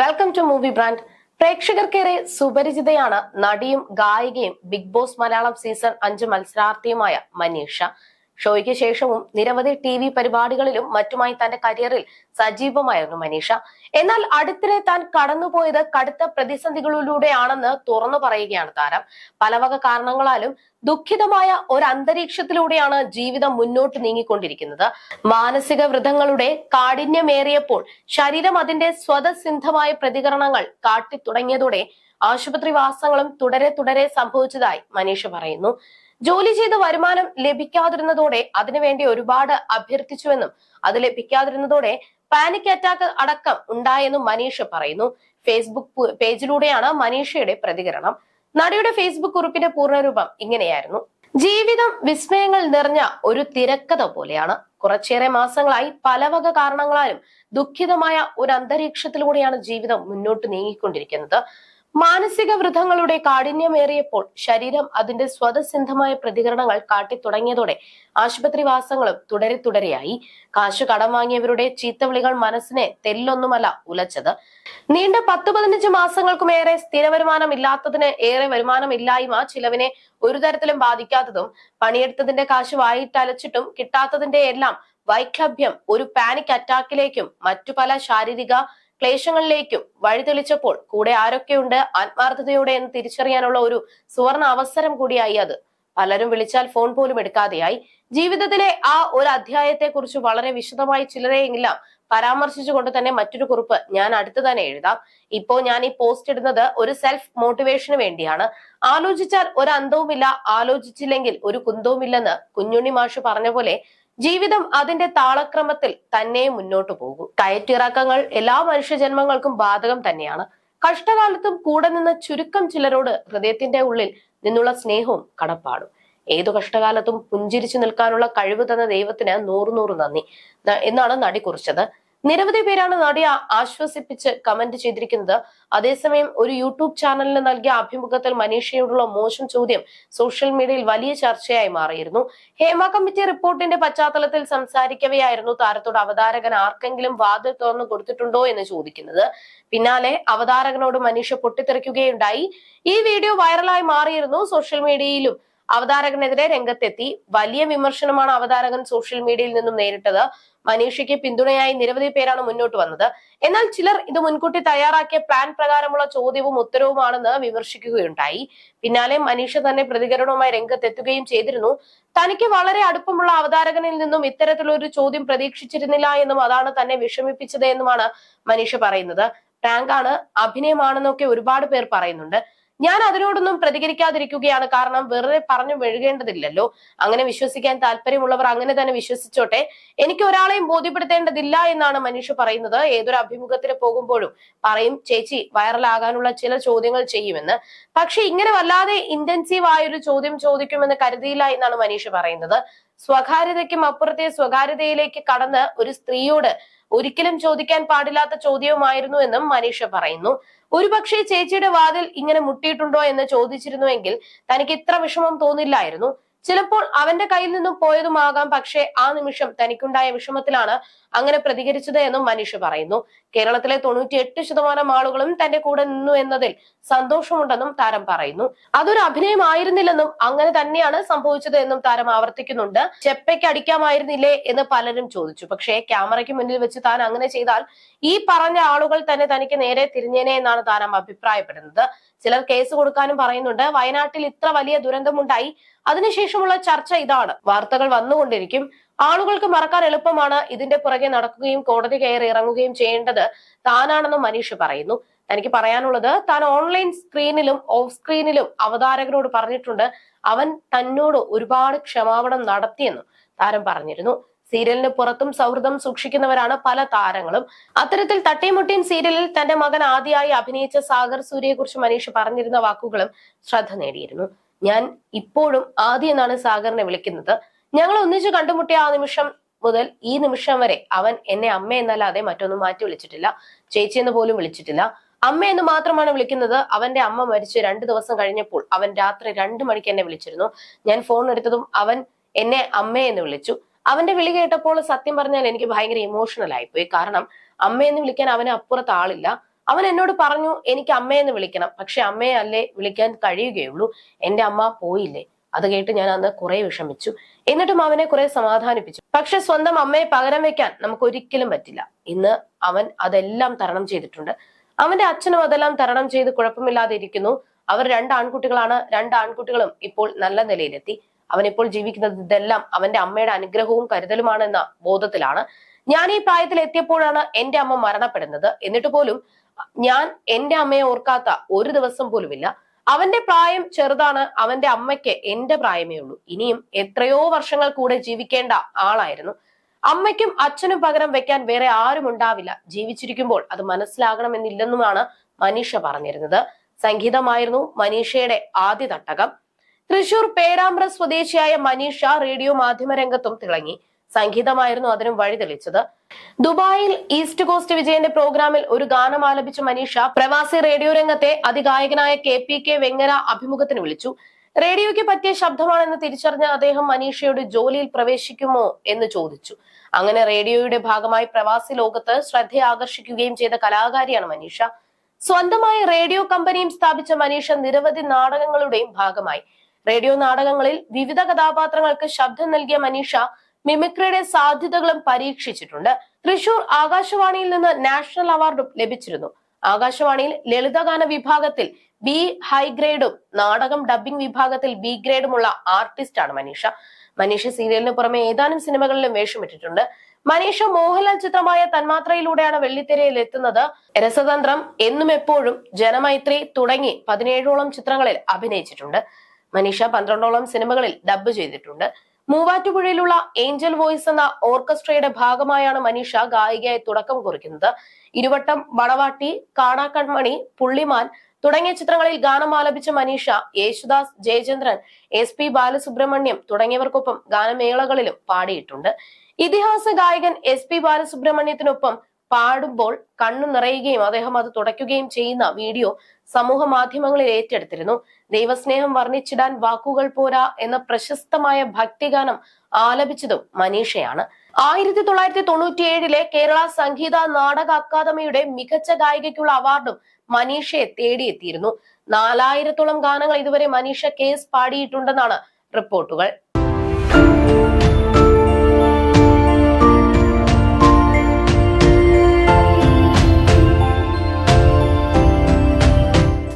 Welcome to movie brand പ്രേക്ഷകർക്കേറെ സുപരിചിതയാണ് നടിയും ഗായികയും ബിഗ് ബോസ് മലയാളം സീസൺ അഞ്ച് മത്സരാർത്ഥിയുമായ മനീഷ. ഷോയ്ക്ക് ശേഷവും നിരവധി ടി വി പരിപാടികളിലും മറ്റുമായി തന്റെ കരിയറിൽ സജീവമായിരുന്നു മനീഷ. എന്നാൽ അടുത്തിടെ താൻ കടന്നുപോയത് കടുത്ത പ്രതിസന്ധികളിലൂടെയാണെന്ന് തുറന്നു പറയുകയാണ് താരം. പലവക കാരണങ്ങളാലും ദുഃഖിതമായ ഒരു അന്തരീക്ഷത്തിലൂടെയാണ് ജീവിതം മുന്നോട്ട് നീങ്ങിക്കൊണ്ടിരിക്കുന്നത്. മാനസിക വ്രതങ്ങളുടെ കാഠിന്യമേറിയപ്പോൾ ശരീരം അതിന്റെ സ്വതസിദ്ധമായ പ്രതികരണങ്ങൾ കാട്ടിത്തുടങ്ങിയതോടെ ആശുപത്രി വാസങ്ങളും തുടരെ തുടരെ സംഭവിച്ചതായി മനീഷ പറയുന്നു. ജോലി ചെയ്ത് വരുമാനം ലഭിക്കാതിരുന്നതോടെ അതിനുവേണ്ടി ഒരുപാട് അഭ്യർത്ഥിച്ചുവെന്നും അത് ലഭിക്കാതിരുന്നതോടെ പാനിക് അറ്റാക്ക് അടക്കം ഉണ്ടായെന്നും മനീഷ പറയുന്നു. ഫേസ്ബുക്ക് പേജിലൂടെയാണ് മനീഷയുടെ പ്രതികരണം. നടിയുടെ ഫേസ്ബുക്ക് കുറിപ്പിന്റെ പൂർണരൂപം ഇങ്ങനെയായിരുന്നു. ജീവിതം വിസ്മയങ്ങൾ നിറഞ്ഞ ഒരു തിരക്കഥ പോലെയാണ്. കുറച്ചേറെ മാസങ്ങളായി പലവക കാരണങ്ങളാലും ദുഃഖിതമായ ഒരു അന്തരീക്ഷത്തിലൂടെയാണ് ജീവിതം മുന്നോട്ട് നീങ്ങിക്കൊണ്ടിരിക്കുന്നത്. മാനസിക വൃദ്ധങ്ങളുടെ കാഠിന്യമേറിയപ്പോൾ ശരീരം അതിന്റെ സ്വതസിദ്ധമായ പ്രതികരണങ്ങൾ കാട്ടിത്തുടങ്ങിയതോടെ ആശുപത്രി വാസങ്ങളും തുടരെ തുടരെയായി. കാശു കടം വാങ്ങിയവരുടെ ചീത്തവിളികൾ മനസ്സിനെ തെല്ലൊന്നുമല്ല ഉലച്ചത്. നീണ്ട പത്ത് പതിനഞ്ച് മാസങ്ങൾക്കുമേറെ സ്ഥിര വരുമാനം ഇല്ലാത്തതിന് ഏറെ വരുമാനമില്ലായ്മ ചിലവിനെ ഒരു തരത്തിലും ബാധിക്കാത്തതും പണിയെടുത്തതിന്റെ കാശ് വായിട്ടലച്ചിട്ടും കിട്ടാത്തതിന്റെ എല്ലാം വൈക്ലഭ്യം ഒരു പാനിക് അറ്റാക്കിലേക്കും മറ്റു പല ശാരീരിക ക്ലേശങ്ങളിലേക്കും വഴിതെളിച്ചപ്പോൾ കൂടെ ആരൊക്കെയുണ്ട് ആത്മാർത്ഥതയോടെ എന്ന് തിരിച്ചറിയാനുള്ള ഒരു സുവർണ അവസരം കൂടിയായി അത്. പലരും വിളിച്ചാൽ ഫോൺ പോലും എടുക്കാതെയായി. ജീവിതത്തിലെ ആ ഒരു അധ്യായത്തെ കുറിച്ച് വളരെ വിശദമായി ചിലരെയെങ്കിലും പരാമർശിച്ചുകൊണ്ട് തന്നെ മറ്റൊരു കുറിപ്പ് ഞാൻ അടുത്ത് തന്നെ എഴുതാം. ഇപ്പോ ഞാൻ ഈ പോസ്റ്റ് ഇടുന്നത് ഒരു സെൽഫ് മോട്ടിവേഷന് വേണ്ടിയാണ്. ആലോചിച്ചാൽ ഒരു അന്തവുമില്ല ആലോചിച്ചില്ലെങ്കിൽ ഒരു കുന്തവുമില്ലെന്ന് കുഞ്ഞുണ്ണി മാഷ് പറഞ്ഞ പോലെ ജീവിതം അതിന്റെ താളക്രമത്തിൽ തന്നെ മുന്നോട്ട് പോകും. കയറ്റിറക്കങ്ങൾ എല്ലാ മനുഷ്യജന്മങ്ങൾക്കും ബാധകം തന്നെയാണ്. കഷ്ടകാലത്തും കൂടെ നിന്ന് ചുരുക്കം ചിലരോട് ഹൃദയത്തിന്റെ ഉള്ളിൽ നിന്നുള്ള സ്നേഹവും കടപ്പാടും. ഏതു കഷ്ടകാലത്തും പുഞ്ചിരിച്ചു നിൽക്കാനുള്ള കഴിവ് തന്ന ദൈവത്തിന് നൂറ് നൂറ് നന്ദി എന്നാണ് നടി കുറിച്ചത്. നിരവധി പേരാണ് നടിയെ ആശ്വസിപ്പിച്ച് കമന്റ് ചെയ്തിരിക്കുന്നത്. അതേസമയം ഒരു യൂട്യൂബ് ചാനലിന് നൽകിയ അഭിമുഖത്തിൽ മനീഷയോടുള്ള മോശം ചോദ്യം സോഷ്യൽ മീഡിയയിൽ വലിയ ചർച്ചയായി മാറിയിരുന്നു. ഹേമ കമ്മിറ്റി റിപ്പോർട്ടിന്റെ പശ്ചാത്തലത്തിൽ സംസാരിക്കവെയായിരുന്നു താരത്തോട് അവതാരകൻ ആർക്കെങ്കിലും വാതിൽ തുറന്നു കൊടുത്തിട്ടുണ്ടോ എന്ന് ചോദിക്കുന്നത്. പിന്നാലെ അവതാരകനോട് മനീഷ പൊട്ടിത്തെറിക്കുകയുണ്ടായി. ഈ വീഡിയോ വൈറലായി മാറിയിരുന്നു സോഷ്യൽ മീഡിയയിലും അവതാരകനെതിരെ രംഗത്തെത്തി. വലിയ വിമർശനമാണ് അവതാരകൻ സോഷ്യൽ മീഡിയയിൽ നിന്നും നേരിട്ടത്. മനീഷയ്ക്ക് പിന്തുണയായി നിരവധി പേരാണ് മുന്നോട്ട് വന്നത്. എന്നാൽ ചിലർ ഇത് മുൻകൂട്ടി തയ്യാറാക്കിയ പ്ലാൻ പ്രകാരമുള്ള ചോദ്യവും ഉത്തരവുമാണെന്ന് വിമർശിക്കുകയുണ്ടായി. പിന്നാലെ മനീഷ തന്നെ പ്രതികരണവുമായി രംഗത്തെത്തുകയും ചെയ്തിരുന്നു. തനിക്ക് വളരെ അടുപ്പമുള്ള അവതാരകനിൽ നിന്നും ഇത്തരത്തിലൊരു ചോദ്യം പ്രതീക്ഷിച്ചിരുന്നില്ല എന്നും അതാണ് തന്നെ വിഷമിപ്പിച്ചത് എന്നുമാണ് മനീഷ പറയുന്നത്. പ്രാങ്കാണ് അഭിനയമാണെന്നൊക്കെ ഒരുപാട് പേർ പറയുന്നുണ്ട്. ഞാൻ അതിനോടൊന്നും പ്രതികരിക്കാതിരിക്കുകയാണ്. കാരണം വെറുതെ പറഞ്ഞു മെഴുകേണ്ടതില്ലല്ലോ. അങ്ങനെ വിശ്വസിക്കാൻ താല്പര്യമുള്ളവർ അങ്ങനെ തന്നെ വിശ്വസിച്ചോട്ടെ. എനിക്ക് ഒരാളെയും ബോധ്യപ്പെടുത്തേണ്ടതില്ല എന്നാണ് മനുഷ്യ പറയുന്നത്. ഏതൊരു അഭിമുഖത്തിന് പോകുമ്പോഴും പറയും ചേച്ചി വൈറലാകാനുള്ള ചില ചോദ്യങ്ങൾ ചെയ്യുമെന്ന്. പക്ഷെ ഇങ്ങനെ വല്ലാതെ ഇന്റൻസീവ് ആയൊരു ചോദ്യം ചോദിക്കുമെന്ന് കരുതിയില്ല എന്നാണ് മനീഷ പറയുന്നത്. സ്വകാര്യതയ്ക്കും അപ്പുറത്തെ സ്വകാര്യതയിലേക്ക് കടന്ന് ഒരു സ്ത്രീയോട് ഒരിക്കലും ചോദിക്കാൻ പാടില്ലാത്ത ചോദ്യവുമായിരുന്നു എന്നും മനീഷ പറയുന്നു. ഒരുപക്ഷെ ചേച്ചിയുടെ വാതിൽ ഇങ്ങനെ മുട്ടിയിട്ടുണ്ടോ എന്ന് ചോദിച്ചിരുന്നുവെങ്കിൽ തനിക്ക് ഇത്ര വിഷമം തോന്നില്ലായിരുന്നു. ചിലപ്പോൾ അവന്റെ കയ്യിൽ നിന്നും പോയതുമാകാം പക്ഷേ ആ നിമിഷം തനിക്കുണ്ടായ വിഷമത്തിലാണ് അങ്ങനെ പ്രതികരിച്ചത് എന്നും മനീഷ് പറയുന്നു. കേരളത്തിലെ തൊണ്ണൂറ്റിയെട്ട് ശതമാനം ആളുകളും തന്റെ കൂടെ നിന്നു എന്നതിൽ സന്തോഷമുണ്ടെന്നും താരം പറയുന്നു. അതൊരു അഭിനയമായിരുന്നില്ലെന്നും അങ്ങനെ തന്നെയാണ് സംഭവിച്ചത് എന്നും താരം ആവർത്തിക്കുന്നുണ്ട്. ചെപ്പയ്ക്ക് അടിക്കാമായിരുന്നില്ലേ എന്ന് പലരും ചോദിച്ചു. പക്ഷേ ക്യാമറയ്ക്ക് മുന്നിൽ വെച്ച് താൻ അങ്ങനെ ചെയ്താൽ ഈ പറഞ്ഞ ആളുകൾ തന്നെ തനിക്ക് നേരെ തിരിഞ്ഞേനെ എന്നാണ് താരം അഭിപ്രായപ്പെടുന്നത്. ചിലർ കേസ് കൊടുക്കാനും പറയുന്നുണ്ട്. വയനാട്ടിൽ ഇത്ര വലിയ ദുരന്തമുണ്ടായി. അതിനുശേഷമുള്ള ചർച്ച ഇതാണ്. വാർത്തകൾ വന്നുകൊണ്ടിരിക്കും. ആളുകൾക്ക് മറക്കാൻ എളുപ്പമാണ് ഇതിന്റെ പുറകെ നടക്കുകയും കോടതി കയറി ഇറങ്ങുകയും ചെയ്യേണ്ടത്. താനാണെന്ന് മനീഷ് പറയുന്നു. തനിക്ക് പറയാനുള്ളത് താൻ ഓൺലൈൻ സ്ക്രീനിലും ഓഫ് സ്ക്രീനിലും അവതാരകരോട് പറഞ്ഞിട്ടുണ്ട്. അവൻ തന്നോട് ഒരുപാട് ക്ഷമാപണം നടത്തിയെന്നും താരം പറഞ്ഞിരുന്നു. സീരിയലിന് പുറത്തും സൗഹൃദം സൂക്ഷിക്കുന്നവരാണ് പല താരങ്ങളും. അത്തരത്തിൽ തട്ടിമുട്ടിയും സീരിയലിൽ തന്റെ മകൻ ആദ്യമായി അഭിനയിച്ച സാഗർ സൂര്യയെ കുറിച്ച് മനീഷ് പറഞ്ഞിരുന്ന വാക്കുകളും ശ്രദ്ധ നേടിയിരുന്നു. ഞാൻ ഇപ്പോഴും ആദ്യം എന്നാണ് സാഗറിനെ വിളിക്കുന്നത്. ഞങ്ങൾ ഒന്നിച്ചു കണ്ടുമുട്ടിയ ആ നിമിഷം മുതൽ ഈ നിമിഷം വരെ അവൻ എന്നെ അമ്മ എന്നല്ലാതെ മറ്റൊന്നും മാറ്റി വിളിച്ചിട്ടില്ല. ചേച്ചി എന്ന് പോലും വിളിച്ചിട്ടില്ല. അമ്മ എന്ന് മാത്രമാണ് വിളിക്കുന്നത്. അവന്റെ അമ്മ മരിച്ച് രണ്ടു ദിവസം കഴിഞ്ഞപ്പോൾ അവൻ രാത്രി രണ്ടു മണിക്ക് എന്നെ വിളിച്ചിരുന്നു. ഞാൻ ഫോൺ എടുത്തതും അവൻ എന്നെ അമ്മ എന്ന് വിളിച്ചു. അവന്റെ വിളി കേട്ടപ്പോൾ സത്യം പറഞ്ഞാൽ എനിക്ക് ഭയങ്കര ഇമോഷണൽ ആയിപ്പോയി. കാരണം അമ്മയെന്ന് വിളിക്കാൻ അവന് അപ്പുറത്ത് ആളില്ല. അവൻ എന്നോട് പറഞ്ഞു എനിക്ക് അമ്മയെന്ന് വിളിക്കണം. പക്ഷെ അമ്മയെ അല്ലേ വിളിക്കാൻ കഴിയുകയുള്ളൂ? എന്റെ അമ്മ പോയില്ലേ? അത് കേട്ട് ഞാൻ അന്ന് കുറെ വിഷമിച്ചു. എന്നിട്ടും അവനെ കുറെ സമാധാനിപ്പിച്ചു. പക്ഷെ സ്വന്തം അമ്മയെ പകരം വെക്കാൻ നമുക്ക് ഒരിക്കലും പറ്റില്ല. ഇന്ന് അവൻ അതെല്ലാം തരണം ചെയ്തിട്ടുണ്ട്. അവന്റെ അച്ഛനും അതെല്ലാം തരണം ചെയ്ത് കുഴപ്പമില്ലാതെ ഇരിക്കുന്നു അവർ രണ്ട് ആൺകുട്ടികളാണ്. രണ്ട് ആൺകുട്ടികളും ഇപ്പോൾ നല്ല നിലയിലെത്തി. അവൻ ഇപ്പോൾ ജീവിക്കുന്നത് ഇതെല്ലാം അവന്റെ അമ്മയുടെ അനുഗ്രഹവും കരുതലുമാണ് എന്ന ബോധത്തിലാണ്. ഞാൻ ഈ പ്രായത്തിൽ എത്തിയപ്പോഴാണ് എന്റെ അമ്മ മരണപ്പെടുന്നത്. എന്നിട്ട് പോലും ഞാൻ എന്റെ അമ്മയെ ഓർക്കാത്ത ഒരു ദിവസം പോലുമില്ല. അവന്റെ പ്രായം ചെറുതാണ് അവന്റെ അമ്മയ്ക്ക് എന്റെ പ്രായമേ ഉള്ളൂ. ഇനിയും എത്രയോ വർഷങ്ങൾ കൂടെ ജീവിക്കേണ്ട ആളായിരുന്നു. അമ്മയ്ക്കും അച്ഛനും പകരം വെക്കാൻ വേറെ ആരും ഉണ്ടാവില്ല. ജീവിച്ചിരിക്കുമ്പോൾ അത് മനസ്സിലാകണമെന്നില്ലെന്നുമാണ് മനീഷ പറഞ്ഞിരുന്നത്. സംഗീതമായിരുന്നു മനീഷയുടെ ആദ്യ തട്ടകം. തൃശൂർ പേരാമ്പ്ര സ്വദേശിയായ മനീഷ റേഡിയോ മാധ്യമ രംഗത്തും തിളങ്ങി. സംഗീതമായിരുന്നു അതിനും വഴിതെളിച്ചത്. ദുബായിൽ ഈസ്റ്റ് കോസ്റ്റ് വിജയന്റെ പ്രോഗ്രാമിൽ ഒരു ഗാനം ആലപിച്ച മനീഷ പ്രവാസി റേഡിയോ രംഗത്തെ അതിഗായകനായ കെ പി കെ വെങ്ങര അഭിമുഖത്തിന് വിളിച്ചു. റേഡിയോയ്ക്ക് പറ്റിയ ശബ്ദമാണെന്ന് തിരിച്ചറിഞ്ഞ അദ്ദേഹം മനീഷയോട് ജോലിയിൽ പ്രവേശിക്കുമോ എന്ന് ചോദിച്ചു. അങ്ങനെ റേഡിയോയുടെ ഭാഗമായി പ്രവാസി ലോകത്ത് ശ്രദ്ധയെ ആകർഷിക്കുകയും ചെയ്ത കലാകാരിയാണ് മനീഷ. സ്വന്തമായി റേഡിയോ കമ്പനിയും സ്ഥാപിച്ച മനീഷ നിരവധി നാടകങ്ങളുടെയും ഭാഗമായി. റേഡിയോ നാടകങ്ങളിൽ വിവിധ കഥാപാത്രങ്ങൾക്ക് ശബ്ദം നൽകിയ മനീഷ മിമിക്രിയുടെ സാധ്യതകളും പരീക്ഷിച്ചിട്ടുണ്ട്. തൃശൂർ ആകാശവാണിയിൽ നിന്ന് നാഷണൽ അവാർഡും ലഭിച്ചിരുന്നു. ആകാശവാണിയിൽ ലളിതഗാന വിഭാഗത്തിൽ ബി ഹൈഗ്രേഡും നാടകം ഡബ്ബിംഗ് വിഭാഗത്തിൽ ബി ഗ്രേഡുമുള്ള ആർട്ടിസ്റ്റാണ് മനീഷ. മനീഷ സീരിയലിന് പുറമെ ഏതാനും സിനിമകളിലും വേഷമിട്ടിട്ടുണ്ട്. മനീഷ മോഹൻലാൽ ചിത്രമായ തന്മാത്രയിലൂടെയാണ് വെള്ളിത്തിരയിൽ എത്തുന്നത്. രസതന്ത്രം എന്നും എപ്പോഴും ജനമൈത്രി തുടങ്ങി പതിനേഴോളം ചിത്രങ്ങളിൽ അഭിനയിച്ചിട്ടുണ്ട്. മനീഷ പന്ത്രണ്ടോളം സിനിമകളിൽ ഡബ്ബ് ചെയ്തിട്ടുണ്ട്. മൂവാറ്റുപുഴയിലുള്ള ഏഞ്ചൽ വോയിസ് എന്ന ഓർക്കസ്ട്രയുടെ ഭാഗമായാണ് മനീഷ ഗായികയായി തുടക്കം കുറിക്കുന്നത്. ഇരുവട്ടം വടവാട്ടി കാണാക്കൺമണി പുള്ളിമാൻ തുടങ്ങിയ ചിത്രങ്ങളിൽ ഗാനം ആലപിച്ച മനീഷ യേശുദാസ് ജയചന്ദ്രൻ എസ് പി ബാലസുബ്രഹ്മണ്യം തുടങ്ങിയവർക്കൊപ്പം ഗാനമേളകളിലും പാടിയിട്ടുണ്ട്. ഇതിഹാസ ഗായകൻ എസ് പി ബാലസുബ്രഹ്മണ്യത്തിനൊപ്പം പാടുമ്പോൾ കണ്ണു നിറയുകയും അദ്ദേഹം അത് തുടയ്ക്കുകയും ചെയ്യുന്ന വീഡിയോ സമൂഹ മാധ്യമങ്ങളിൽ ഏറ്റെടുത്തിരുന്നു. ദൈവസ്നേഹം വർണിച്ചിടാൻ വാക്കുകൾ പോരാ എന്ന പ്രശസ്തമായ ഭക്തിഗാനം ആലപിച്ചതും മനീഷയാണ്. ആയിരത്തി തൊള്ളായിരത്തി തൊണ്ണൂറ്റിയേഴിലെ കേരള സംഗീത നാടക അക്കാദമിയുടെ മികച്ച ഗായികയ്ക്കുള്ള അവാർഡും മനീഷയെ തേടിയെത്തിയിരുന്നു. നാലായിരത്തോളം ഗാനങ്ങൾ ഇതുവരെ മനീഷ കേസ് പാടിയിട്ടുണ്ടെന്നാണ് റിപ്പോർട്ടുകൾ.